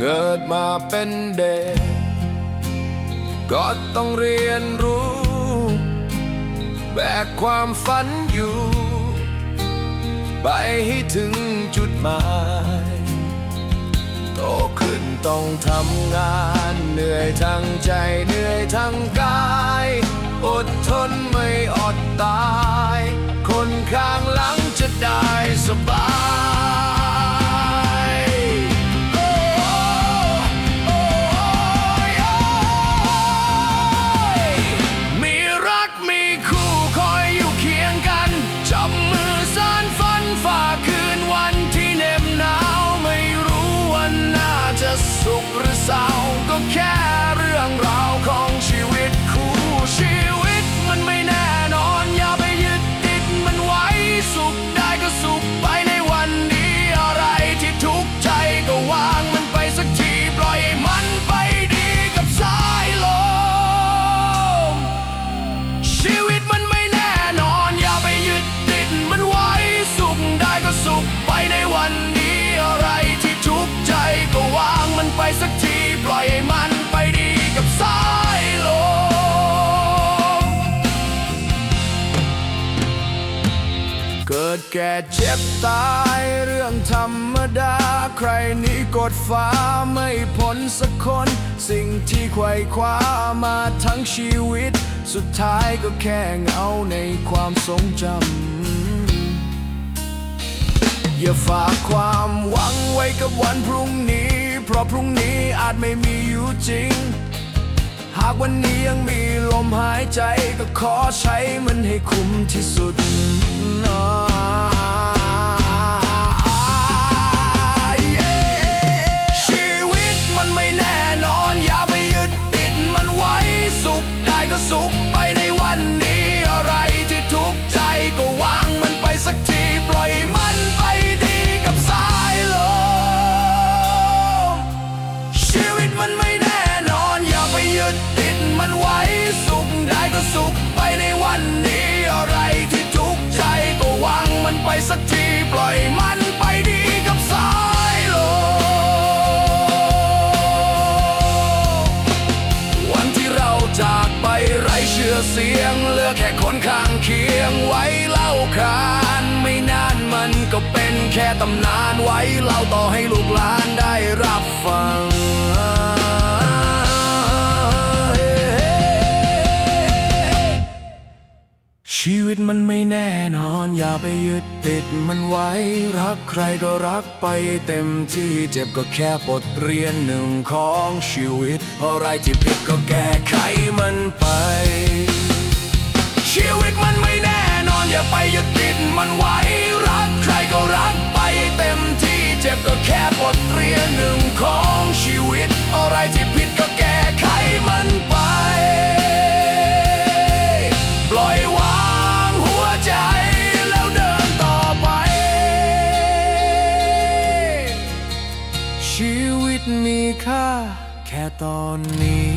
เกิดมาเป็นเด็ก ก็ต้องเรียนรู้ แบกความฝันอยู่ ไปให้ถึงจุดหมายโตขึ้นต้องทำงานเหนื่อยทั้งใจเหนื่อยทั้งกาย อดทนไม่อดตาย คนข้างหลังจะได้สบายาก็ แก่เจ็บตายเรื่องธรรมดา ใครนีกดฟ้าไม่พ้นสักคน สิ่งที่ไขว่คว้ามาทั้งชีวิต สุดท้ายก็แค่เงาในความทรงจำ อย่าฝากความหวังไว้กับวันพรุ่งนี้ เพราะพรุ่งนี้อาจไม่มีอยู่จริง หากวันนี้ยังมีลมหายใจก็ขอใช้มันให้คุ้มที่สุดนะ อย่าไปยึดติดมันไว้ สุขได้ก็สุขไปในวันนี้อะไรที่ทุกข์ใจก็วางมันไปสักทีปล่อยมันไปดีกับสายลมวันที่เราจากไปไรเชื่อเสียงเหลือแค่คนข้างเคียงไว้เล่าขานไม่นานมันก็เป็นแค่ตำนานไว้เล่าต่อให้ลูกหลานได้รับฟัง ชีวิตมันไม่แน่นอนอย่าไปยึดติดมันไว้ รักใครก็รักไปเต็มที่เจ็บก็แค่บทเรียนหนึ่งของชีวิต อะไรที่ผิดก็แก้ไขมันไป ชีวิตมันไม่แน่นอนอย่าไปยึดติดมันไว้ รักใครก็รักไปเต็มที่เจ็บก็แค่บทเรียนหนึ่งของชีวิต อะไรที่ผิด มีค่าแค่ตอนนี้